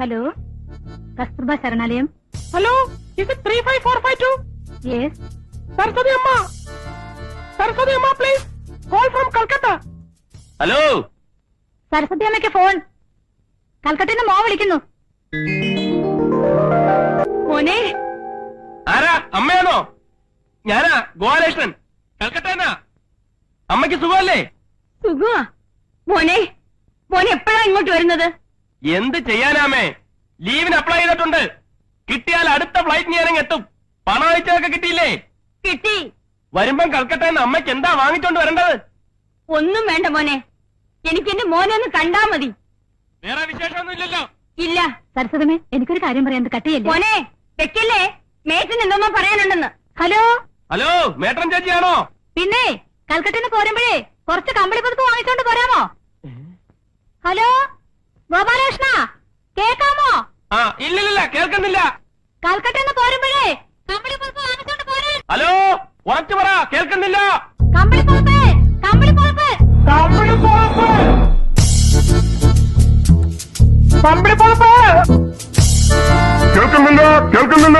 Hello Kasturba ശരണാലയം. Hello ഇത് three five four five two yes Saraswathi Amma. Saraswathi Amma please call from Calcutta hello Saraswathi അമ്മയ്ക്ക് phone കൽക്കട്ടയിൽ നിന്ന് മോ വിളിക്കുന്നു. മോനെ? ആരാ? അമ്മയാണോ? ഞാനാ ഗോപാലകൃഷ്ണൻ. കൽക്കട്ടന്നാ അമ്മയ്ക്ക് സുഖമല്ലേ? സുഖമാ. മോനെ മോനെ എപ്പോഴാ ഇങ്ങോട്ട് വരുന്നത്? എന്ത് ചെയ്യാനാമേ? ലീവിന് അപ്ലൈ ചെയ്തിട്ടുണ്ട്. കിട്ടിയാൽ അടുത്ത ഫ്ലൈറ്റ് ഞാനങ്ങ് എത്തും. പണം അയച്ചതൊക്കെ കിട്ടിയില്ലേ? കിട്ടി. വരുമ്പം കൽക്കട്ട അമ്മയ്ക്ക് എന്താ വാങ്ങിച്ചോണ്ട് വരേണ്ടത്? ഒന്നും വേണ്ട മോനെ. എനിക്ക് എന്റെ മോനെ ഒന്ന് കണ്ടാ മതി. വേറെ വിശേഷമൊന്നും ഇല്ലല്ലോ. ഇല്ല. സരസ്വതമേ എനിക്കൊരു കാര്യം പറയാൻ കട്ടിയല്ലേ? മോനെ വെക്കല്ലേ? മേറ്റിന് എന്തോന്നോ പറയാനുണ്ടെന്ന്. ഹലോ? ഹലോ മേട്ടൻ ചേച്ചിയാണോ? പിന്നെ കൽക്കട്ടയിൽ നിന്ന് പോരുമ്പോഴേ കുറച്ച് കമ്പിളി പുതുപ്പ് വാങ്ങിച്ചോണ്ട് പോരാമോ? ഹലോ? ഗോപാലകൃഷ്ണ കേക്കാമോ ആ ഇല്ലില്ല കേൾക്കുന്നില്ല. കൽക്കട്ടയിൽ നിന്ന് പോരുമ്പോഴേ കമ്പിളി പുതുപ്പ് വാങ്ങിച്ചോണ്ട് പോരാൻ ഹലോ ഉറച്ചു പറ കേൾക്കുന്നില്ല. കമ്പിളി പുതുപ്പ് കമ്പിളി പുതുപ്പ് കമ്പിളി പോലപ്പോ കേൾക്കുന്നില്ല കേൾക്കുന്നില്ല